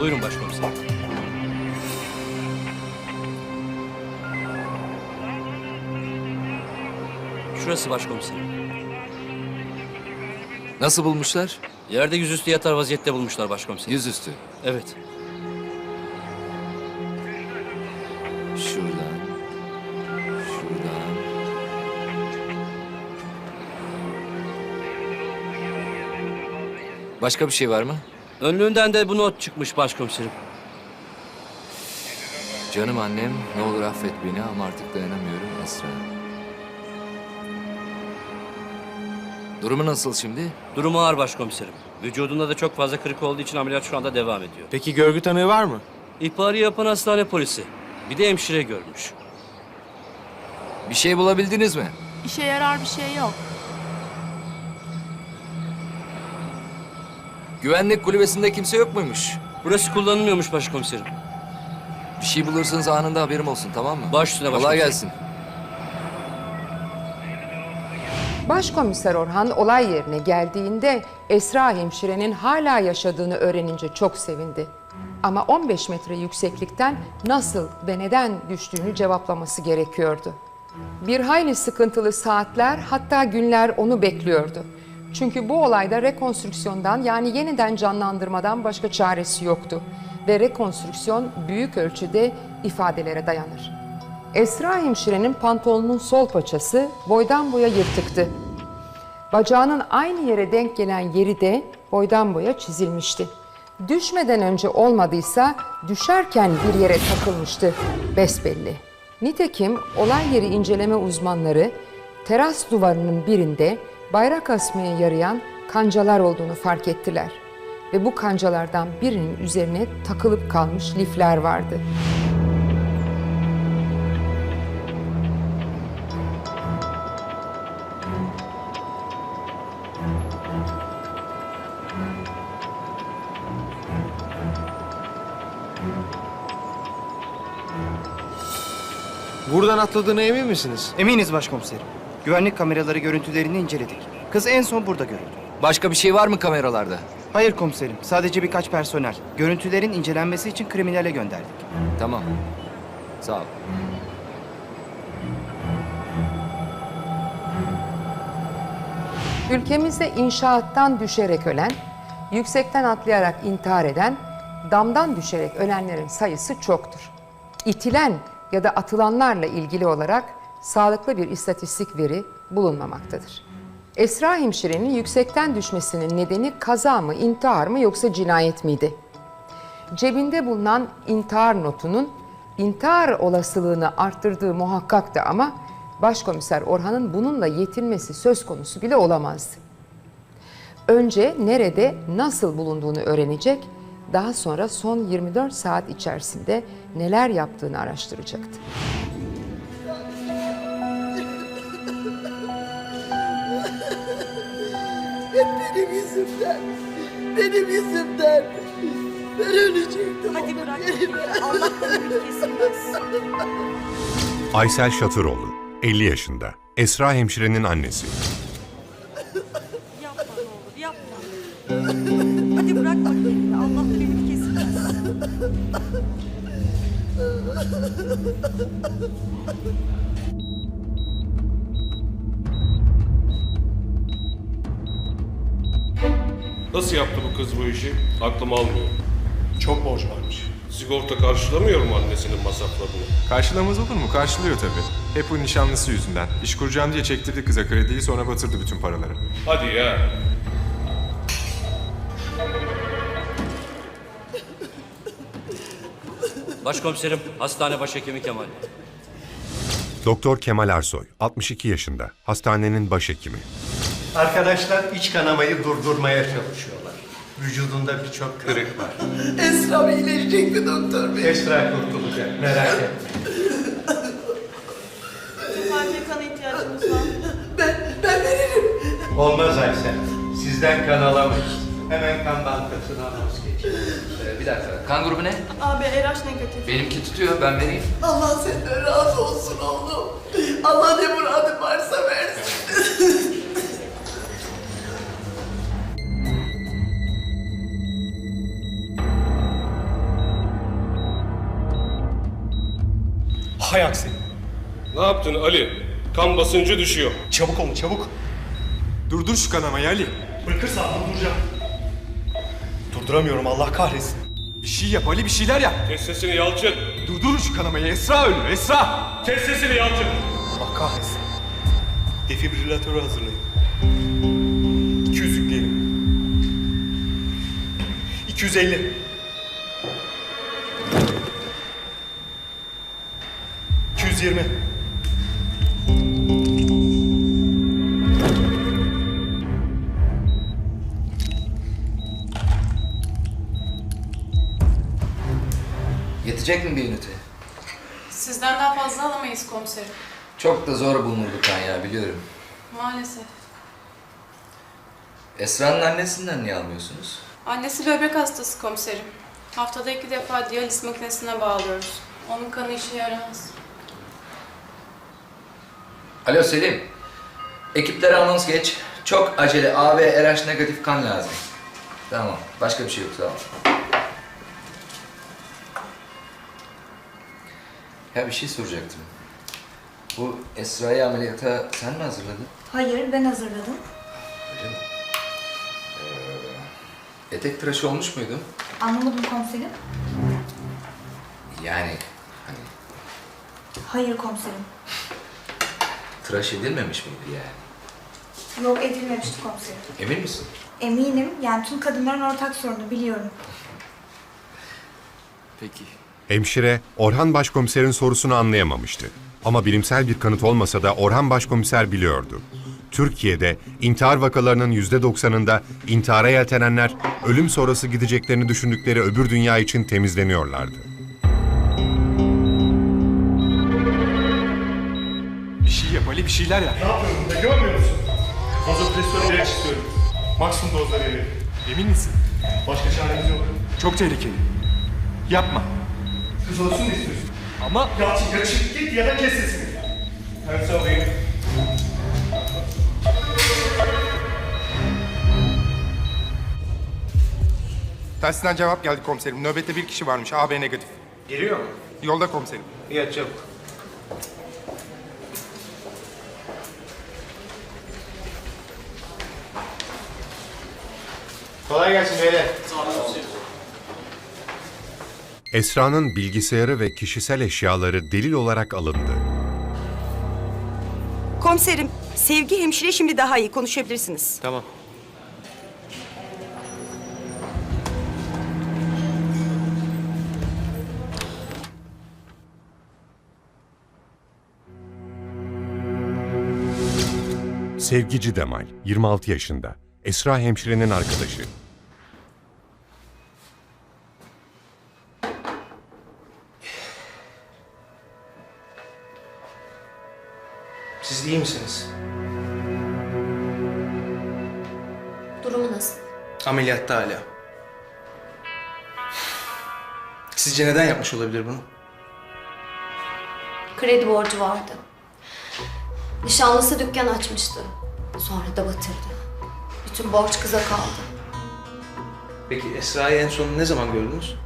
Buyurun başkomiserim. Şurası başkomiserim. Nasıl bulmuşlar? Yerde yüzüstü yatar vaziyette bulmuşlar başkomiserim. Yüzüstü. Evet. Başka bir şey var mı? Önlüğünden de bu not çıkmış başkomiserim. Canım annem ne olur affet beni ama artık dayanamıyorum Esra. Durumu nasıl şimdi? Durumu ağır başkomiserim. Vücudunda da çok fazla kırık olduğu için ameliyat şu anda devam ediyor. Peki görgü tanığı var mı? İhbarı yapan hastane polisi. Bir de hemşire görmüş. Bir şey bulabildiniz mi? İşe yarar bir şey yok. Güvenlik kulübesinde kimse yok muymuş? Burası kullanılmıyormuş başkomiserim. Bir şey bulursanız anında haberim olsun tamam mı? Baş üstüne Kolay başkomiserim. gelsin. Başkomiser Orhan olay yerine geldiğinde Esra hemşirenin hala yaşadığını öğrenince çok sevindi. Ama 15 metre yükseklikten nasıl ve neden düştüğünü cevaplaması gerekiyordu. Bir hayli sıkıntılı saatler hatta günler onu bekliyordu. Çünkü bu olayda rekonstrüksiyondan yani yeniden canlandırmadan başka çaresi yoktu. Ve rekonstrüksiyon büyük ölçüde ifadelere dayanır. Esra hemşirenin pantolonunun sol paçası boydan boya yırtıktı. Bacağının aynı yere denk gelen yeri de boydan boya çizilmişti. Düşmeden önce olmadıysa düşerken bir yere takılmıştı besbelli. Nitekim olay yeri inceleme uzmanları teras duvarının birinde bayrak asmaya yarayan kancalar olduğunu fark ettiler. Ve bu kancalardan birinin üzerine takılıp kalmış lifler vardı. Buradan atladığına emin misiniz? Eminiz başkomiserim. Güvenlik kameraları görüntülerini inceledik. Kız en son burada görüldü. Başka bir şey var mı kameralarda? Hayır komiserim, sadece birkaç personel. Görüntülerin incelenmesi için kriminale gönderdik. Tamam. Sağ ol. Ülkemizde inşaattan düşerek ölen, yüksekten atlayarak intihar eden, damdan düşerek ölenlerin sayısı çoktur. İtilen ya da atılanlarla ilgili olarak sağlıklı bir istatistik veri bulunmamaktadır. Esra hemşirenin yüksekten düşmesinin nedeni kaza mı, intihar mı yoksa cinayet miydi? Cebinde bulunan intihar notunun intihar olasılığını arttırdığı muhakkaktı ama Başkomiser Orhan'ın bununla yetinmesi söz konusu bile olamazdı. Önce nerede, nasıl bulunduğunu öğrenecek, daha sonra son 24 saat içerisinde neler yaptığını araştıracaktı. Benim yüzümden. Benim yüzümden. Ben ölecektim. Hadi bırak. Allah'tan ümit kesilmez. Aysel Şatıroğlu, 50 yaşında. Esra hemşirenin annesi. Yapma ne olur yapma. Hadi bırakma kendini. Allah'tan ümit kesilmez. Nasıl yaptı bu kız bu işi? Aklım almıyor. Çok borç varmış. Sigorta karşılamıyor mu annesinin masraflarını? Karşılamaz olur mu? Karşılıyor tabii. Hep bu nişanlısı yüzünden. İş kuracağım diye çektirdi kıza krediyi sonra batırdı bütün paraları. Hadi ya. Başkomiserim, hastane başhekimi Kemal. Doktor Kemal Arsoy, 62 yaşında. Hastanenin başhekimi. Arkadaşlar iç kanamayı durdurmaya çalışıyorlar. Vücudunda birçok kırık var. Esra iyileşecek mi doktor bey? Esra kurtulacak merak etme. Acil kana ihtiyacımız var. Ben, ben veririm. Olmaz Aysel. Sizden kan alamayız. Hemen kandan arkasına vazgeç. Ee, bir dakika. Kan grubu ne? Abi RH negatif. Benimki tutuyor. Ben vereyim. Allah senden razı olsun oğlum. Allah ne muradın varsa versin. Hay aksi. Ne yaptın Ali? Kan basıncı düşüyor. Çabuk olun çabuk. Durdur şu kanamayı Ali. Bırakırsan durduracağım. Durduramıyorum Allah kahretsin. Bir şey yap Ali bir şeyler yap. Kes sesini Yalçın. Durdurun şu kanamayı. Esra ölüyor Esra. Kes sesini Yalçın. Allah kahretsin. Defibrilatörü hazırlayın. 200 yükleyelim. 250. 220. Yetecek mi bir ünite? Sizden daha fazla alamayız komiserim. Çok da zor bulunurdu kan ya biliyorum. Maalesef. Esra'nın annesinden niye almıyorsunuz? Annesi böbrek hastası komiserim. Haftada iki defa diyaliz makinesine bağlıyoruz. Onun kanı işe yaramaz. Alo Selim. Ekiplere anons geç. Çok acele A ve RH negatif kan lazım. Tamam. Başka bir şey yok sağ ol. Ya bir şey soracaktım. Bu Esra'yı ameliyata sen mi hazırladın? Hayır, ben hazırladım. Öyle mi? Ee, etek tıraşı olmuş muydu? Anlamadım komiserim. Yani hani Hayır komiserim. Tıraş edilmemiş miydi yani? Yok edilmemişti komiserim. Emin misin? Eminim, yani tüm kadınların ortak sorunu biliyorum. Peki. Hemşire, Orhan Başkomiser'in sorusunu anlayamamıştı. Ama bilimsel bir kanıt olmasa da Orhan Başkomiser biliyordu. Türkiye'de intihar vakalarının %90'ında intihara yeltenenler ölüm sonrası gideceklerini düşündükleri öbür dünya için temizleniyorlardı. Ali bir şeyler yap. Ne yapıyorum burada görmüyor musun? Vazopresör ilaç istiyorum. Maksimum dozda verelim. Emin misin? Başka çaremiz yok. Çok tehlikeli. Yapma. Kız olsun mu istiyorsun? Ama ya çık git ya da kes sesini. Tersi alayım. Telsizden cevap geldi komiserim. Nöbette bir kişi varmış. AB negatif. Geliyor mu? Yolda komiserim. İyi hadi çabuk. Kolay gelsin beyler. Esra'nın bilgisayarı ve kişisel eşyaları delil olarak alındı. Komiserim, Sevgi hemşire şimdi daha iyi konuşabilirsiniz. Tamam. Sevgici Demal, 26 yaşında. Esra hemşirenin arkadaşı. Siz iyi misiniz? Durumu nasıl? Ameliyatta hala. Sizce neden yapmış olabilir bunu? Kredi borcu vardı. Nişanlısı dükkan açmıştı. Sonra da batırdı. Bütün borç kıza kaldı. Peki Esra'yı en son ne zaman gördünüz?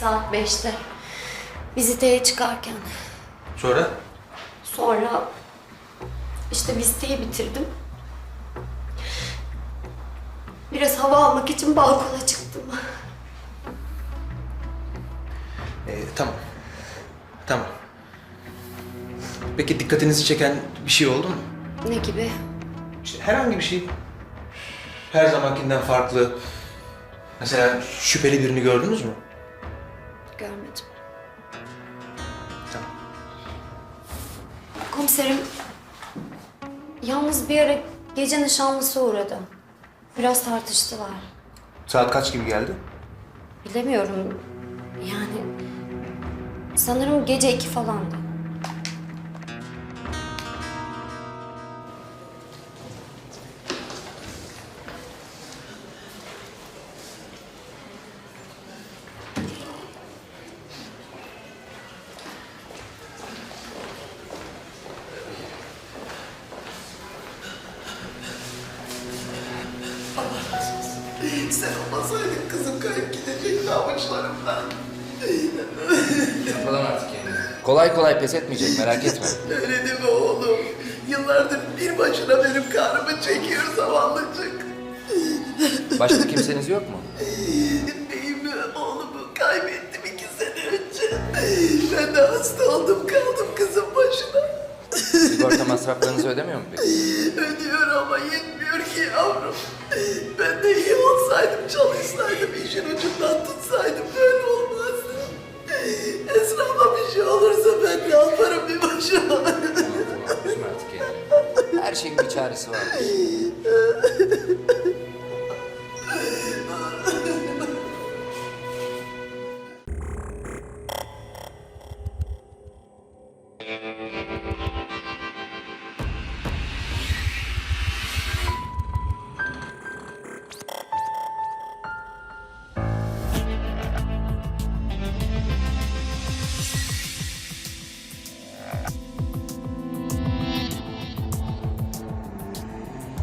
Saat beşte. Viziteye çıkarken. Sonra? Sonra işte viziteyi bitirdim. Biraz hava almak için balkona çıktım. Ee, tamam. Tamam. Peki dikkatinizi çeken bir şey oldu mu? Ne gibi? İşte herhangi bir şey. Her zamankinden farklı. Mesela şüpheli birini gördünüz mü? Görmedim. Tamam. Komiserim, yalnız bir ara gece nişanlısı uğradı. Biraz tartıştılar. Saat kaç gibi geldi? Bilemiyorum. Yani sanırım gece iki falandı. Sen olmasaydın kızım kayıp gidecekti avuçlarımdan. Yapalım artık kendini. Kolay kolay pes etmeyecek merak etme. Öyle mi oğlum? Yıllardır bir başına benim karnımı çekiyor zavallıcık. Başka kimseniz yok mu? Beyimi, oğlumu kaybettim iki sene önce. Ben de hasta oldum kaldım kızım başına. Sigorta masraflarınızı ödemiyor mu peki? Ödüyor ama yetmiyor ki yavrum. Ben iyi olsaydım, çalışsaydım, işin ucundan tutsaydım böyle olmazdı. Esra'ma bir şey olursa ben ne yaparım bir başıma? Üzme artık kendini. Her şeyin bir çaresi var.